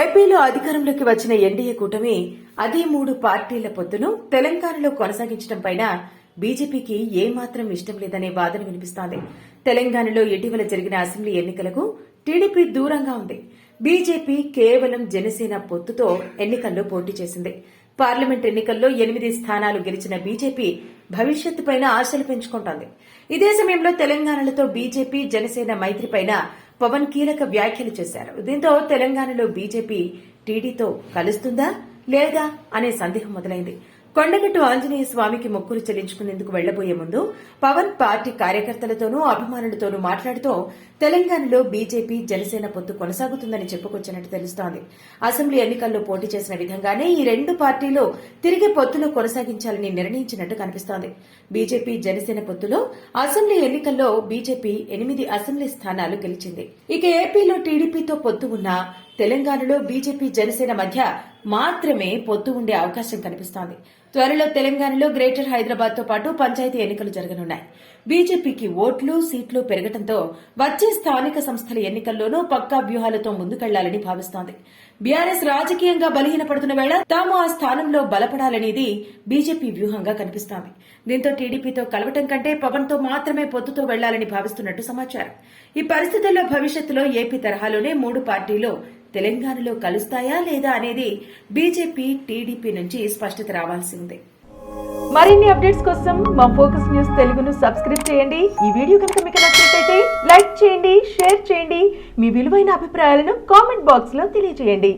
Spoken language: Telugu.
ఏపీలో అధికారంలోకి వచ్చిన ఎన్డీఏ కూటమి అదే మూడు పార్టీల పొత్తును తెలంగాణలో కొనసాగించడం పైన బీజేపీకి ఏమాత్రం ఇష్టం లేదనే వాదన వినిపిస్తోంది. తెలంగాణలో ఇటీవల జరిగిన అసెంబ్లీ ఎన్నికలకు టీడీపీ దూరంగా ఉంది. బీజేపీ కేవలం జనసేన పొత్తుతో ఎన్నికల్లో పోటీ చేసింది. పార్లమెంట్ ఎన్నికల్లో ఎనిమిది స్థానాలు గెలిచిన బీజేపీ భవిష్యత్తుపైన ఆశలు పెంచుకుంటోంది. ఇదే సమయంలో తెలంగాణలతో బీజేపీ జనసేన మైత్రిపైన పవన్ కీలక వ్యాఖ్యలు చేశారు. దీంతో తెలంగాణలో బీజేపీ టీడీతో కలుస్తుందా లేదా అనే సందేహం మొదలైంది. కొండగట్టు ఆంజనేయ స్వామికి మొక్కులు చెల్లించుకునేందుకు వెళ్ళబోయే ముందు పవన్ పార్టీ కార్యకర్తలతోనూ అభిమానులతోనూ మాట్లాడుతూ తెలంగాణలో బీజేపీ జనసేన పొత్తు కొనసాగుతుందని చెప్పుకొచ్చినట్టు తెలుస్తోంది. అసెంబ్లీ ఎన్నికల్లో పోటీ చేసిన విధంగానే ఈ రెండు పార్టీలు తిరిగి పొత్తును కొనసాగించాలని నిర్ణయించినట్టు కనిపిస్తోంది. బీజేపీ జనసేన పొత్తులో అసెంబ్లీ ఎన్నికల్లో బీజేపీ ఎనిమిది అసెంబ్లీ స్థానాలు గెలిచింది. ఇక ఏపీలో టీడీపీతో పొత్తు ఉన్నా తెలంగాణలో బీజేపీ జనసేన మధ్య మాత్రమే పొత్తు ఉండే అవకాశం కనిపిస్తోంది. త్వరలో తెలంగాణలో గ్రేటర్ హైదరాబాద్తో పాటు పంచాయతీ ఎన్నికలు జరగనున్నాయి. బీజేపీకి ఓట్లు సీట్లు పెరగడంతో వచ్చే స్థానిక సంస్థల ఎన్నికల్లోనూ పక్కా వ్యూహాలతో ముందుకెళ్ళాలని భావిస్తోంది. బీఆర్ఎస్ రాజకీయంగా బలహీనపడుతున్న వేళ తాము ఆ స్థానంలో బలపడాలనేది బీజేపీ వ్యూహంగా కనిపిస్తోంది. దీంతో టీడీపీతో కలవటం కంటే పవన్తో మాత్రమే పొత్తుతో వెళ్ళాలని భావిస్తున్నట్టు సమాచారం. ఈ పరిస్థితుల్లో భవిష్యత్తులో ఏపీ తరహాలోనే మూడు పార్టీలు తెలంగాణలో కలుస్తాయా లేదా అనేది బీజేపీ టీడీపీ నుంచి స్పష్టత రావాల్సిందే. మరిన్ని అప్డేట్స్ కోసం మా ఫోకస్ న్యూస్ తెలుగును సబ్స్క్రైబ్ చేయండి. ఈ వీడియో కనుక మీకు నచ్చినట్లయితే లైక్ చేయండి షేర్ చేయండి. మీ విలువైన అభిప్రాయాలను కామెంట్ బాక్స్లో తెలియజేయండి.